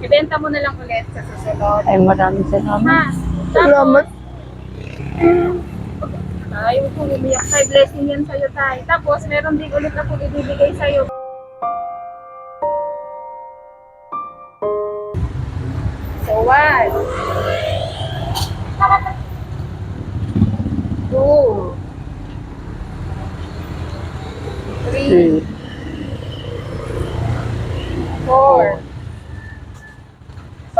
Ibenta mo na lang ulit sa susunod. Ay, maraming salamat. Ha? Salamat. Ay, huwag kong umiyak tayo. Blessing yan sa'yo tayo. Tapos, meron din ulit ako ibibigay sa'yo.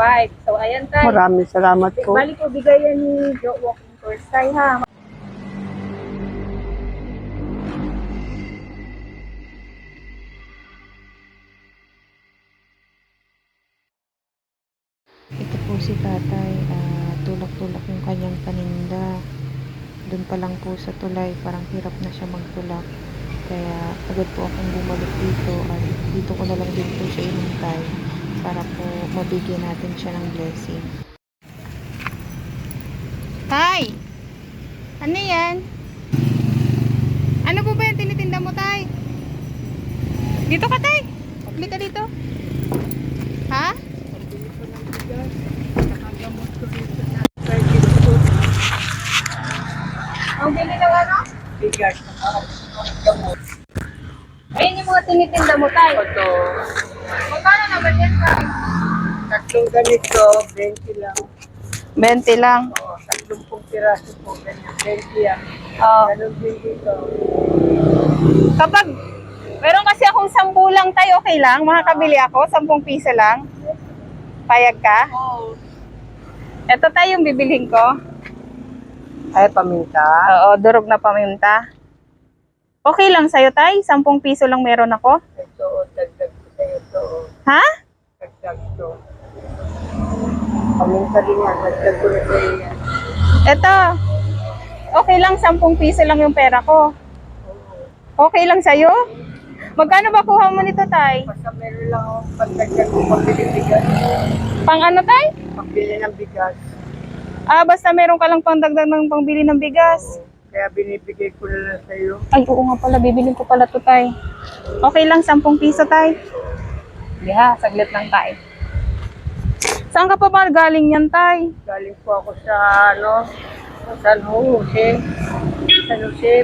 5. So, ayan tayo. Maraming salamat po. Bali ko bigayan ni Joe Walking Tours tayo ha. Ito po si tatay, uh, tulak-tulak yung kanyang paninda. Doon pa lang po sa tulay, parang hirap na siya magtulak. Kaya agad po akong bumalik dito at dito ko na lang din po siya inintay para po mabigyan natin siya ng blessing. Tay! Ano yan? Ano po ba yung tinitinda mo, Tay? Dito ka, Tay! Bili ka dito. Ha? Ang bili ng ano? Bigas. Ayun yung mga tinitinda mo, Tay. Ito, Magkano naman yan, Tay? Tatlong ganito, 20 lang. 20 lang. O, tatlong pong piraso po, ganyan. 20 yan. Oh. Ganun din dito. Kapag meron kasi akong 10 lang tayo, okay lang? Makakabili ako, 10 piso lang. Payag ka? Oo. Ito tayo yung bibilhin ko. Ay, paminta. Oo, durog na paminta. Okay lang sa'yo, tay? 10 piso lang meron ako. Ito. Ha? Ito. Okay lang, 10 piso lang yung pera ko. Okay lang sa'yo? Magkano ba kuha mo nito, tay? Basta meron lang akong pagdagdag ko pambili ng bigas. Pang ano, tay? Pambili ng bigas. Ah, basta meron ka lang pang dagdag ng pangbili ng bigas. Kaya binibigay ko na lang sa'yo. Ay, oo nga pala, bibilin ko pala to, tay. Okay lang, 10 piso, tay. Hindi ha, saglit lang, tay. Saan ka pa ba galing yan, tay? Galing po ako sa, ano, San Jose. San Jose,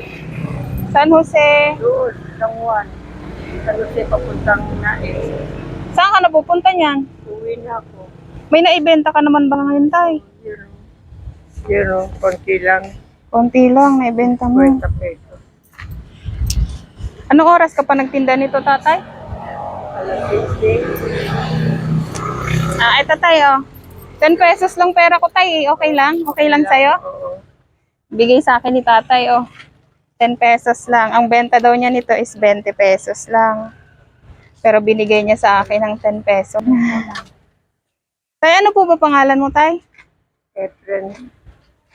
San Jose. doon, San Juan. San Jose, papuntang Nais. Saan ka napupunta niyan? Uwi na ako. May naibenta ka naman ba ngayon, tay? Yun, oh, konti lang. Konti lang, naibenta mo. 20 pesos. Anong oras ka pa nagtinda nito, tatay? Alas 60. Ah, ito tayo. 10 pesos lang pera ko, tay. Okay lang? Okay lang sa'yo? Bigay sa akin ni tatay, oh. 10 pesos lang. Ang benta daw niya nito is 20 pesos lang. Pero binigay niya sa akin ng 10 pesos. tay, ano po ba pangalan mo, tay? Efren,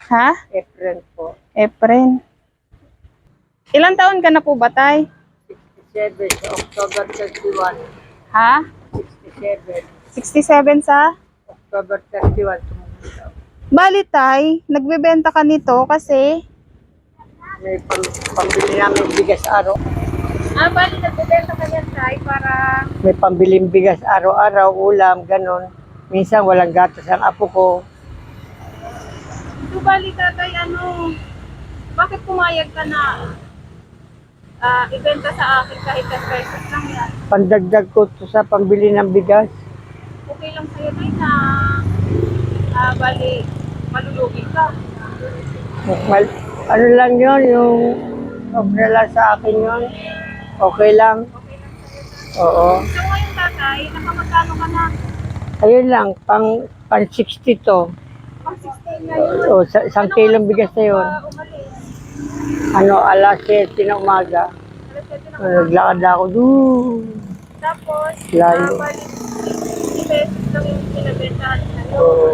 Ha? Efren po. Efren. Ilang taon ka na po ba, tay? 67 sa October 31. Ha? 67. 67 sa? October 31 tumunta. Bali, tay, nagbebenta ka nito kasi... May pam pambili namin bigas araw. Ah, bali, nagbebenta ka yan, tay, para... May pambiling bigas araw-araw, ulam, ganon. Minsan walang gatas ang apo ko. So, bali, tatay, ano... Bakit pumayag ka na ah, ibenta sa akin kahit 10 pesos lang yan? Pandagdag ko to sa pambili ng bigas. Okay lang sa'yo, tay, na... Ah, bali, malulugi ka. Mal ano lang yon yung sobra lang sa akin yon Okay lang. Okay lang sa'yo, tay. Oo. So, ngayon, tatay, nakamagkano ka na? Ayun lang, pang, pang 60 to. Pang 16 na yun. O, sa, isang kilong bigas na yun. Ano, alas 7 na umaga. 7 na Naglakad ako doon. Tapos, Layo. bali, 60 pesos lang yung pinabentahan sa'yo. Oo.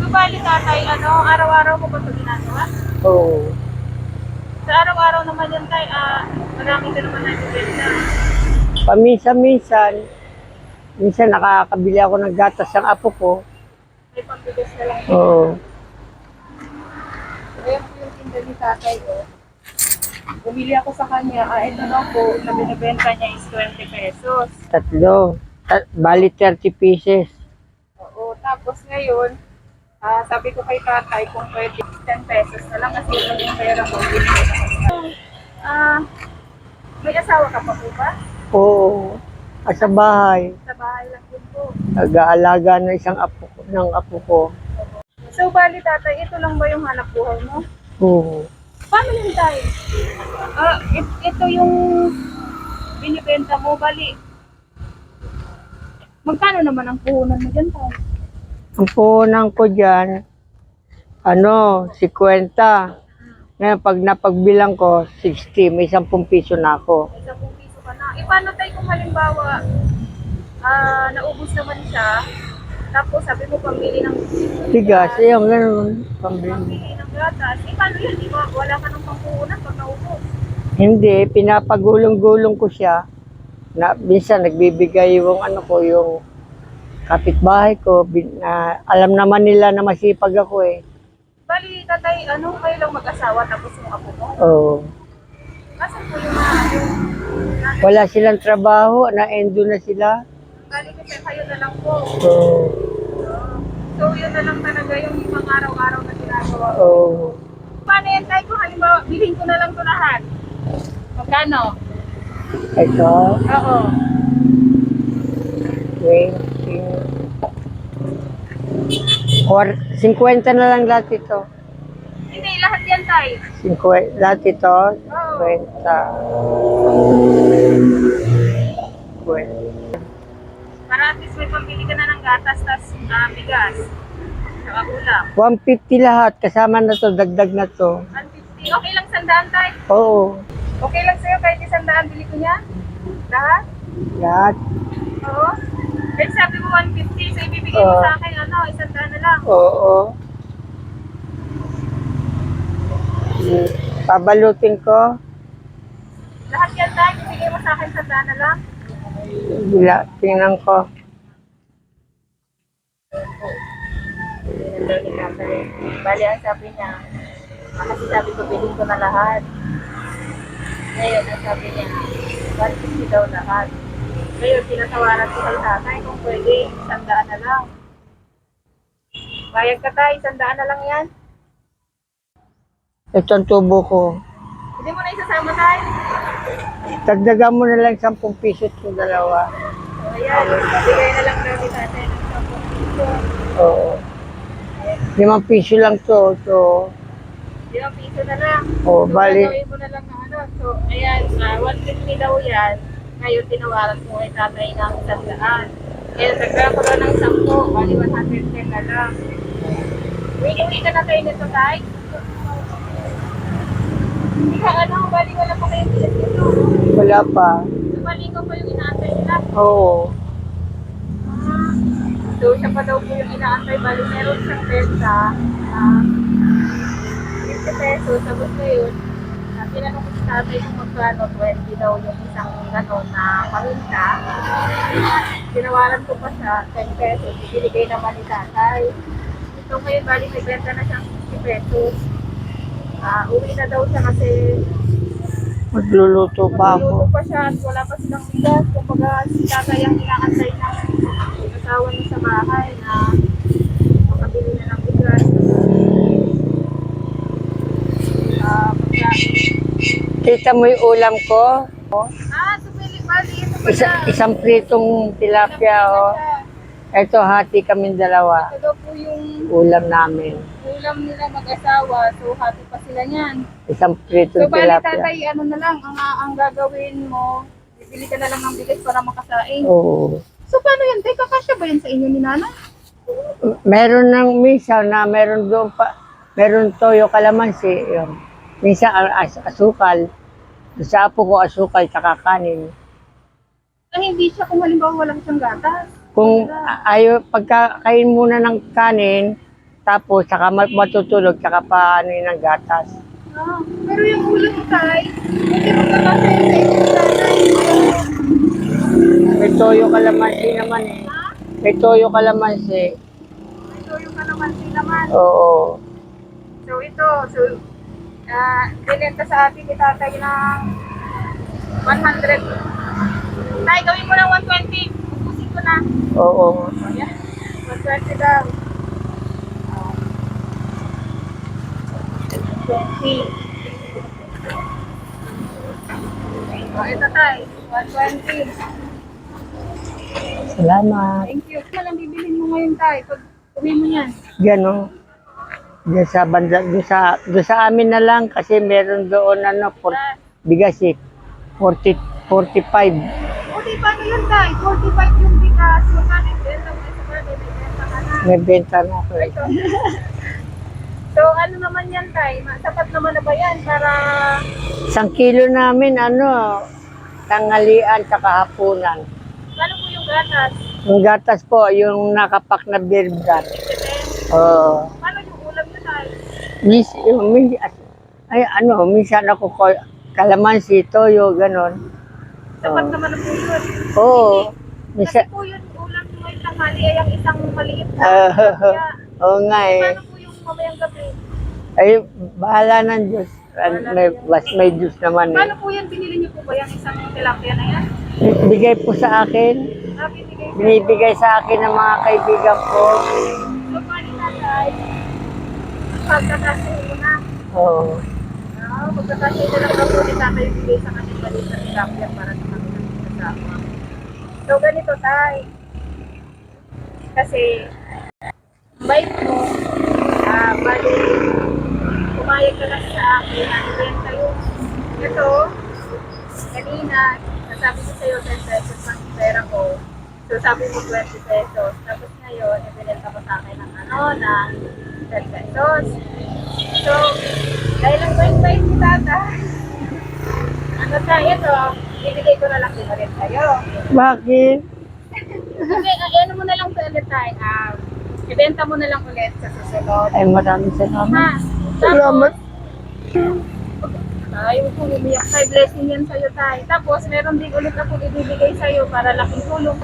So, bali tatay, ano, araw-araw mo ba ito ginagawa? Oo. Sa araw-araw naman yan tay, ah, marami ka naman nagbibenta. Paminsan-minsan, minsan nakakabili ako ng gatas ng apo ko. May pambigas na lang. Oo. Ayan po yung tinda ni tatay, oh. Bumili ako sa kanya, ah, ito daw po, na binibenta niya is 20 pesos. Tatlo. Ta- Bali 30 pieces. Oo, tapos ngayon, ah, sabi ko kay tatay kung pwede 10 pesos na lang kasi yun yung pera ko. Ah, may asawa ka pa po ba? Oo. At sa bahay, Sa bahay lang po. Nag-aalaga ng isang apo ko, ng apo ko. So, bali tatay, ito lang ba yung hanap buhay mo? Oo. Paano yun tayo? Ah, it- ito yung binibenta mo, bali. Magkano naman ang puhunan mo dyan tayo? Ang puhunan ko dyan, ano, 50. Ngayon, pag napagbilang ko, 60. May 10 piso na ako. May 10 piso ka na. E paano tayo kung halimbawa, ah, naubos naman siya, tapos sabi mo pambili ng Tigas, ayun, ganun. Pambili. pambili ng gatas. E paano yan? Di ba wala ka ng pangpuhunan pag naubos? Hindi, pinapagulong-gulong ko siya. Na, minsan nagbibigay yung ano ko, yung kapitbahay ko. Bin, na, alam naman nila na masipag ako eh. Bali, tatay, ano, kayo lang mag-asawa tapos yung apo mo? Oo. Kasan po yung mga? Wala silang trabaho, na-endo na sila. Bali kasi kayo na lang po. Oo. So, yun na lang talaga yung ibang araw-araw na ginagawa. ko. Oo. Paano yan tayo kung halimbawa, bilhin ko na lang ito lahat? Magkano? Ito, Oo. 20. Or, 50 na lang lahat ito. Hindi, lahat yan tayo. 50, lahat ito, 50. 50. Para at least may pambili ka na ng gatas, tas ah, bigas. Saka ulam. 150 lahat, kasama na to, dagdag na to. 150. Okay lang sandaan tayo. Oo, Okay lang sa'yo kahit isang daan bili ko niya? Lahat? lahat. Oo. Kahit sabi mo 150, so ibibigay mo Oo. sa akin, ano, isang daan na lang. Oo. Hmm, Pabalutin ko. Lahat yan tayo, ibibigay mo sa akin isang daan na lang. Bila, tingnan ko. Bali, ang sabi niya, ah, kasi sabi ko, bilhin ko na lahat. Ngayon, ang sabi niya, 150 daw lahat. Ngayon, tinatawaran ko kay tatay kung pwede, isang daan na lang. Bayag ka tayo, isang daan na lang yan. Ito ang tubo ko. Hindi mo na isasama tayo. Dagdagan mo na lang 10 piso ito dalawa. So, ayan, bigay na lang natin tatay ng 10 piso. Oo. 5 piso lang to. to. Limang piso na lang. Oo, so, bali. gagawin mo na lang ng ano. So, ayan, ah, 150 daw yan. Ngayon, tinawaran ko kay tatay ng isang daan. Kaya, nagkaroon ko daw ng 10, bali 110 na lang. Uwi-uwi ka na tayo nito, tay. Hindi ka, ano, bali wala pa kayong bilis nito. Wala pa. Ko pa yung inaantay nila. Oo. Ah, So, siya pa daw po yung inaantay. Bali, meron siyang benta. ah 50 pesos. Tapos ngayon, uh, tinanong ko si tatay kung magkano 20 daw yung isang gano'n na paminta. Tinawaran ko pa siya 10 pesos. Ibinigay naman ni tatay. So, ngayon, bali, may benta na siyang 60 pesos. Ah, uwi na daw siya kasi Magluluto pa ako. Magluluto pa siya at wala pa silang bigas. Kumbaga, si tatay ang inaantay ng asawa niya sa bahay na makabili na ng bigas. Ah, pagkain. Kita mo yung ulam ko? Ah, sumili, bali, ito pala. Isa, isang pritong tilapia, oh. Ito, hati kami dalawa. Ito daw po yung Ulam namin. Ulam nila mag-asawa. So, happy pa sila niyan. Isang So, pritong bali, tilapia. tatay, ano na lang, ang, ang gagawin mo, bibili ka na lang ng bigas para makasaing. Oo. So, paano yan? Teka, kasya ba yan sa inyo ni Nana? Meron ng minsan na meron doon pa, meron toyo kalamansi. Yun. Minsan as, asukal. Sa apo ko asukal tsaka kanin. Ay, hindi siya kung halimbawa walang siyang gatas. Kung a- ayaw, pagkakain muna ng kanin, tapos saka ma- matutulog, tsaka pa ano yun ng gatas. Ah, pero yung ulam tay, hindi mo ka kasi sa inyo nanay. May toyo kalamansi naman eh. Ha? May toyo kalamansi. Ito yung kalamansi naman. Oo. So ito, so, ah, binenta sa atin ni tatay ng 100. Tay, gawin mo ng 120. Ubusin ko na. Oo. Ayan. 120 daw. 20. Oh, ito tayo. 120. Salamat. Thank you. Ano lang bibilhin mo ngayon tayo? Pag uwi mo yan. Gano. Diyan sa banda, doon sa, doon sa amin na lang kasi meron doon ano, for, bigas eh. 40, 45. O, di paano yun tayo? 45 yung bigas. Magkano yung benta mo sa? May benta ka na. May benta na ako. Ito. so, ano naman yan tayo? Ma- Sapat naman na ba yan para... Isang kilo namin, ano, tanghalian tsaka hapunan. Ano po yung gatas? Yung gatas po, yung nakapak na beer. Depende. Oo. Paano yung ulam nyo tayo? Mis, yung, mis, ay, ano, minsan ako ko, kalamansi, toyo, ganon. Sapat naman na po yun. Oo. Kasi Minsan, po yun, ulam ngayong tanghali ay ang isang maliit na. Ah, oo nga eh. paano yung mamayang gabi? Ay, bahala ng Diyos. An- May, mas may Diyos naman Paano eh. po yan? Binili nyo po ba yung isang tilapia na yan? Bigay po sa akin, Ah, binigay ko. binibigay sa akin ng mga kaibigan ko. So, paano tatay? Pagkakasya mo na. Oo. Ah, pagkakasya na lang ako ni tatay bigay sa kanya maliit na tilapia para sa kanya kasama. So, ganito tay. Kasi, bait mo, ah, bali, pumayag ka kasi sa akin na ibenta yung ito, kanina, nasabi ko sa'yo 10 pesos ang pera ko. So, sabi mo 20 pesos. Tapos ngayon, ibinenta mo sa akin ng ano, ng 10 pesos. So, dahil ang bait-bait ni tata, ano tayo ito, ibigay ko na lang din ulit sa'yo. Bakit? Kasi, uh, ano mo na lang ito ulit tayo, ah, ibenta mo na lang ulit sa susunod. Ay, maraming salamat. Ha? Salamat. Ay, huwag kong umiyak tayo. Blessing yan sa'yo tayo. Tapos, meron din ulit ako ibibigay sa'yo para laking tulong.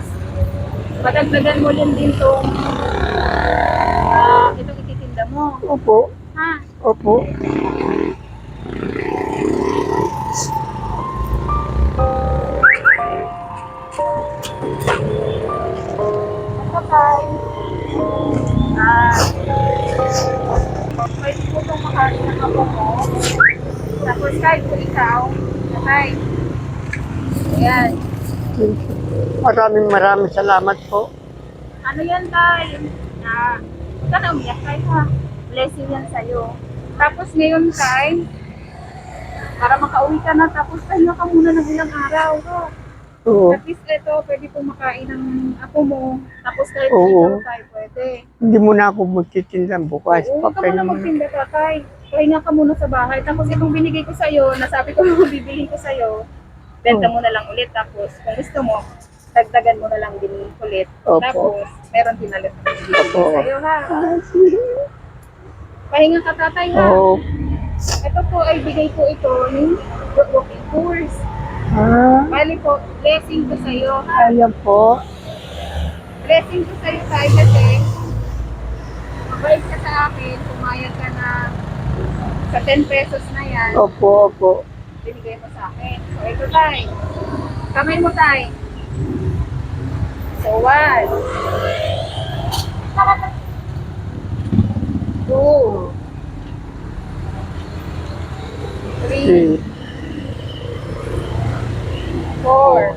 Madagdagan mo din din itong ah, itong ititinda mo. Opo. Ha? Opo. Ayan. Maraming maraming salamat po. Ano yan tayo? Na, ka na umiyak tayo ha. Blessing yan sa'yo. Tapos ngayon tayo, para makauwi ka na, tapos tayo ka muna ng ilang araw. No? Oo. At least ito, pwede pong makain ng apo mo. Tapos kahit Oo. ikaw tayo pwede. Hindi mo na ako magtitindan bukas. Oo, huwag ka Papay muna naman. magtinda tatay. Pahinga ka muna sa bahay. Tapos itong binigay ko sa'yo, nasabi ko bibili ko sa'yo, benta mo na lang ulit. Tapos kung gusto mo, dagdagan mo na lang din ulit. Opo. Tapos meron din ulit Opo. sa'yo ha. Pahinga ka tatay ha. Oo. Ito po ay bigay ko ito ni Walking Tours. Ah, Bali po, blessing ko sa'yo ha. ayan po. Blessing ko sa'yo tayo kasi mabait ka sa akin, pumayag ka na sa 10 pesos na yan, Opo, opo. Binigay mo sa akin. So, ito tay. Kamay mo tay. So, one. Two. Three. Four.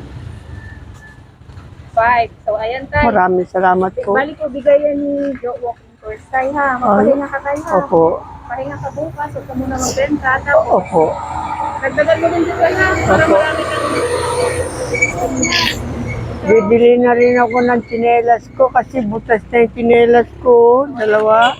Five. So, ayan tay. Maraming salamat po. Balik ko bigayan ni Joe Walking Tours tayo ha. Magpahinga ka tayo ha. Opo. Pahinga ka bukas. Huwag ka muna magbenta. Tapos, Opo. Dagdagan mo din dito para Opo. marami kang Bibili na rin ako ng tsinelas ko kasi butas na yung tsinelas ko. Dalawa.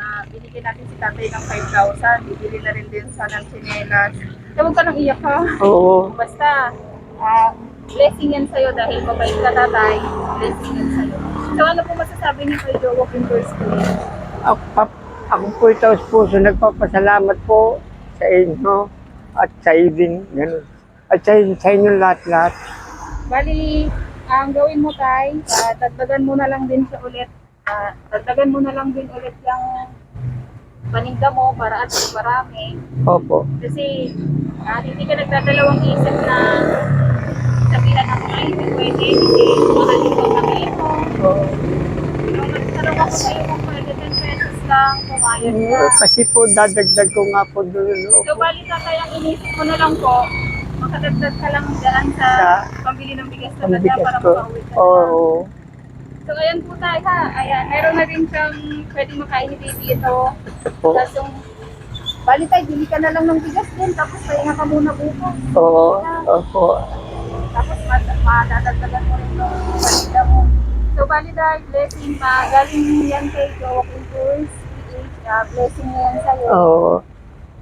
Ah, binigyan natin si tatay ng 5,000. Bibili na rin din sa ng sinelas. Kaya huwag ka nang iyak ha. Oo. Basta, ah, blessing yan sa'yo dahil mabait ka tatay. Blessing yan sa'yo. So ano po masasabi niyo kay Walking Tours ko? Ako, ako po ito puso nagpapasalamat po sa inyo at sa din. Ganun. At sa, sa inyo lahat-lahat. Bali, ang gawin mo tay, ah, dagdagan mo na lang din siya ulit. Ah, dagdagan mo na lang din ulit yung paninda mo para at marami. Opo. Kasi ah, hindi ka nagdadalawang isip na sabihan ako ay hindi pwede kasi mahal ito kami. Pumayag ka. Eh, Kasi po dadagdag ko nga po doon. So, bali tatay, ang inisip ko na lang po, makadagdag ka lang dyan sa Sa- pambili ng bigas na Ang bigas para ko. makauwi ka na. Oo. So, ayan po tayo ha. Ayan, meron na rin siyang pwedeng makain ni baby ito. Po. Tapos yung, bali tayo, bili ka na lang ng bigas din. Tapos pahinga ka muna bukas. Oo. Opo. Tapos mat- madadagdagan mo rin yung mo. So, bali dahil blessing pa. Galing yan kay Joaquin Tours. Uh, blessing na yan sa'yo. Oo.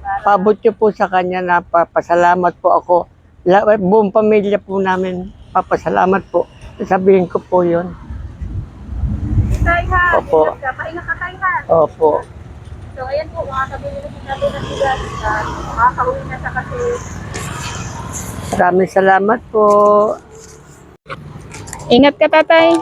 Para- Pabot niyo po sa kanya na papasalamat po ako. La, buong pamilya po namin papasalamat po. Sabihin ko po yun. Tay ha, Opo. ingat ka. Pahinga ka tay ha. Opo. So, ayan po, makakabili na si Tatay ng bigas. Uh, makakauwi na siya kasi Maraming salamat po. Ingat ka, tatay.